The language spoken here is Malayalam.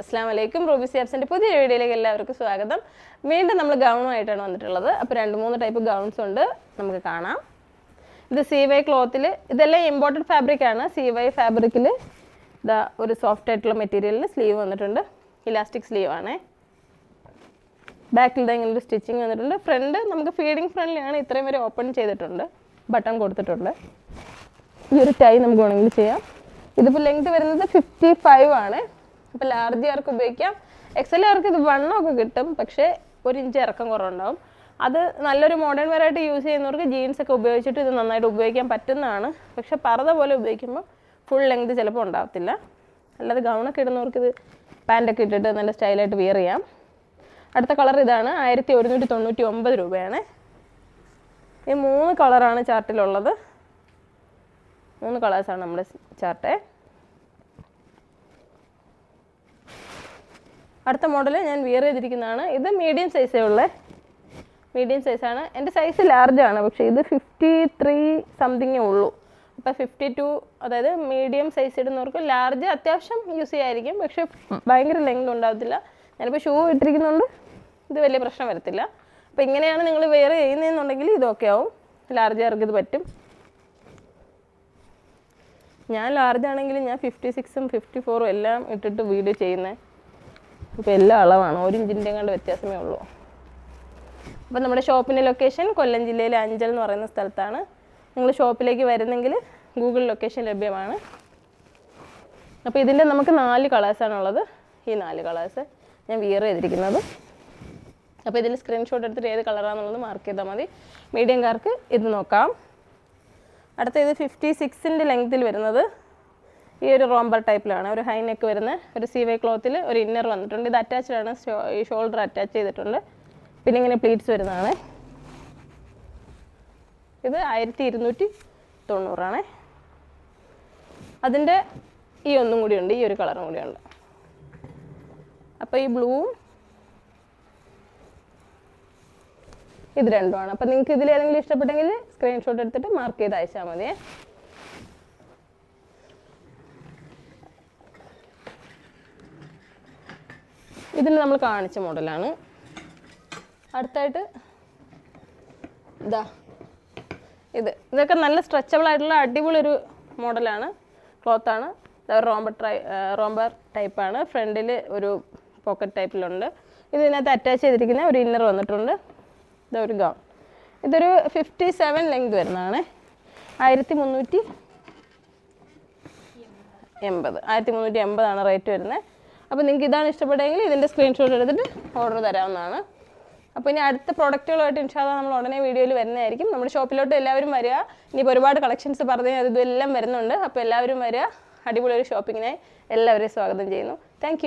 അസ്സാം വലൈക്കും റൂബി സിയാബ്സിന്റെ പുതിയ വീഡിയോയിലേക്ക് എല്ലാവർക്കും സ്വാഗതം. വീണ്ടും നമ്മൾ ഗൗണുമായിട്ടാണ് വന്നിട്ടുള്ളത്. അപ്പോൾ രണ്ട് മൂന്ന് ടൈപ്പ് ഗൗൺസ് ഉണ്ട്. നമുക്ക് കാണാം. ഇത് സി വൈ ക്ലോത്തിൽ ഇതെല്ലാം ഇമ്പോർട്ടന്റ് ഫാബ്രിക്കാണ് സി വൈ ഫാബ്രിക്കിൽ ഇതാ ഒരു സോഫ്റ്റ് ആയിട്ടുള്ള മെറ്റീരിയലിൽ സ്ലീവ് വന്നിട്ടുണ്ട്. ഇലാസ്റ്റിക് സ്ലീവ് ആണേ. ബാക്കിൽ ഇങ്ങനെ ഒരു സ്റ്റിച്ചിങ് വന്നിട്ടുണ്ട്. ഫ്രണ്ട് നമുക്ക് ഫീഡിങ് ഫ്രണ്ടിലാണ് ഇത്രയും വരെ ഓപ്പൺ ചെയ്തിട്ടുണ്ട്. ബട്ടൺ കൊടുത്തിട്ടുണ്ട്. ഈ ഒരു ടൈ നമുക്ക് വേണമെങ്കിൽ ചെയ്യാം. ഇതിപ്പോൾ ലെങ്ത് വരുന്നത് ഫിഫ്റ്റി ഫൈവ് ആണ്. അപ്പോൾ ലാർജ് ആർക്ക് ഉപയോഗിക്കാം? എക്സൽ ആർക്ക് ഇത് വണ്ണമൊക്കെ കിട്ടും പക്ഷേ ഒരു ഇഞ്ച് ഇറക്കം കുറവുണ്ടാവും. അത് നല്ലൊരു മോഡേൺ വെറൈറ്റി യൂസ് ചെയ്യുന്നവർക്ക് ജീൻസ് ഒക്കെ ഉപയോഗിച്ചിട്ട് ഇത് നന്നായിട്ട് ഉപയോഗിക്കാൻ പറ്റുന്നതാണ്. പക്ഷേ പറത പോലെ ഉപയോഗിക്കുമ്പോൾ ഫുൾ ലെങ്ത് ചിലപ്പോൾ ഉണ്ടാകത്തില്ല അല്ലാതെ ഗൗണൊക്കെ ഇടുന്നവർക്ക് ഇത് പാന്റൊക്കെ ഇട്ടിട്ട് നല്ല സ്റ്റൈലായിട്ട് വിയർ ചെയ്യാം. അടുത്ത കളർ ഇതാണ് ആയിരത്തി ഒരുന്നൂറ്റി തൊണ്ണൂറ്റി ഒമ്പത് രൂപയാണ്. ഈ മൂന്ന് കളറാണ് ചാർട്ടിലുള്ളത് മൂന്ന് കളേഴ്സാണ് നമ്മുടെ ചാർട്ട് അടുത്ത മോഡൽ ഞാൻ വിയർ ചെയ്തിരിക്കുന്നതാണ്. ഇത് മീഡിയം സൈസേ ഉള്ളേ. മീഡിയം സൈസാണ് എന്റെ സൈസ് ലാർജാണ് പക്ഷേ ഇത് ഫിഫ്റ്റി ത്രീ സംതിങ്ങേ ഉള്ളൂ. അപ്പോൾ ഫിഫ്റ്റി ടു അതായത് മീഡിയം സൈസ് ഇടുന്നവർക്ക് ലാർജ് അത്യാവശ്യം യൂസ് ചെയ്യായിരിക്കും. പക്ഷേ ഭയങ്കര ലെങ്ത് ഉണ്ടാകത്തില്ല ഞാനിപ്പോൾ ഷൂ ഇട്ടിരിക്കുന്നതുകൊണ്ട് ഇത് വലിയ പ്രശ്നം വരത്തില്ല. അപ്പോൾ ഇങ്ങനെയാണ് നിങ്ങൾ വെയർ ചെയ്യുന്നതെന്നുണ്ടെങ്കിൽ ഇതൊക്കെ ആവും. ലാർജുകാർക്ക് ഇത് പറ്റും. ഞാൻ ലാർജ് ആണെങ്കിൽ ഞാൻ ഫിഫ്റ്റി സിക്സും ഫിഫ്റ്റി ഫോറും എല്ലാം ഇട്ടിട്ട് വീഡിയോ ചെയ്യുന്നത് ഇപ്പോൾ എല്ലാ അളവാണ്. ഒരു ഇഞ്ചിന്റെ കണ്ട് വ്യത്യാസമേ ഉള്ളൂ. അപ്പോൾ നമ്മുടെ ഷോപ്പിന്റെ ലൊക്കേഷൻ കൊല്ലം ജില്ലയിലെ അഞ്ചൽ എന്ന് പറയുന്ന സ്ഥലത്താണ്. നിങ്ങൾ ഷോപ്പിലേക്ക് വരുന്നെങ്കിൽ ഗൂഗിൾ ലൊക്കേഷൻ ലഭ്യമാണ്. അപ്പോൾ ഇതിന്റെ നമുക്ക് നാല് കളേഴ്സാണ് ഉള്ളത്. ഈ നാല് കളേഴ്സ് ഞാൻ വിയർ ചെയ്തിരിക്കുന്നത്. അപ്പോൾ ഇതിൽ സ്ക്രീൻഷോട്ട് എടുത്തിട്ട് ഏത് കളറാണെന്നുള്ളത് മാർക്ക് ചെയ്താൽ മതി. മീഡിയംകാർക്ക് ഇത് നോക്കാം. അടുത്ത ഇത് ഫിഫ്റ്റി സിക്സിന്റെ ലെങ്ത്തിൽ വരുന്നത് ഈ ഒരു റോംബർ ടൈപ്പിലാണ്. ഒരു ഹൈ നെക്ക് വരുന്ന ഒരു സി വൈ ക്ലോത്തിൽ ഒരു ഇന്നർ വന്നിട്ടുണ്ട്. ഇത് അറ്റാച്ച്ഡ് ആണ്. ഈ ഷോൾഡർ അറ്റാച്ച് ചെയ്തിട്ടുണ്ട്. പിന്നെ ഇങ്ങനെ പ്ലീറ്റ്സ് വരുന്നതാണ്. ഇത് ആയിരത്തി ഇരുന്നൂറ്റി തൊണ്ണൂറാണ് അതിന്റെ ഈ ഒന്നും കൂടി ഉണ്ട്. ഈ ഒരു കളറും കൂടി ഉണ്ട്. അപ്പോൾ ഈ ബ്ലൂവും ഇത് രണ്ടുമാണ്. അപ്പോൾ നിങ്ങൾക്ക് ഇതിൽ ഏതെങ്കിലും ഇഷ്ടപ്പെട്ടെങ്കിൽ സ്ക്രീൻഷോട്ട് എടുത്തിട്ട് മാർക്ക് ചെയ്ത് അയച്ചാൽ മതിയേ. ഇതിന് നമ്മൾ കാണിച്ച മോഡലാണ്. അടുത്തായിട്ട് ഇതാ ഇത്. ഇതൊക്കെ നല്ല സ്ട്രെച്ചബിൾ ആയിട്ടുള്ള അടിപൊളി ഒരു മോഡലാണ് ക്ലോത്താണ് റോംബർ ട്രൈ റോംബർ ടൈപ്പാണ് ഫ്രണ്ടിൽ ഒരു പോക്കറ്റ് ടൈപ്പിലുണ്ട് ഇത് ഇതിനകത്ത് അറ്റാച്ച് ചെയ്തിരിക്കുന്ന ഒരു ഇന്നർ വന്നിട്ടുണ്ട്. ഇതൊരു ഗൗൺ ഇതൊരു ഫിഫ്റ്റി സെവൻ ലെങ്ത് വരുന്നതാണ്. ആയിരത്തി മുന്നൂറ്റി എൺപത്. ആയിരത്തി മുന്നൂറ്റി എൺപതാണ് റേറ്റ് വരുന്നത് അപ്പോൾ നിങ്ങൾക്ക് ഇതാണ് ഇഷ്ടപ്പെട്ടെങ്കിൽ ഇതിന്റെ സ്ക്രീൻഷോട്ട് എടുത്തിട്ട് ഓർഡർ തരാവുന്നതാണ്. അപ്പോൾ ഇനി അടുത്ത പ്രോഡക്റ്റുകളുമായിട്ട് ഇൻഷാല്ല നമ്മൾ ഉടനെ വീഡിയോയിൽ വരുന്നതായിരിക്കും. നമ്മുടെ ഷോപ്പിലോട്ട് എല്ലാവരും വരിക. ഇനിയിപ്പോൾ ഒരുപാട് കളക്ഷൻസ് പറഞ്ഞു ഇതെല്ലാം വരുന്നുണ്ട്. അപ്പോൾ എല്ലാവരും വരിക. അടിപൊളി ഒരു ഷോപ്പിങ്ങിനായി എല്ലാവരെയും സ്വാഗതം ചെയ്യുന്നു. താങ്ക്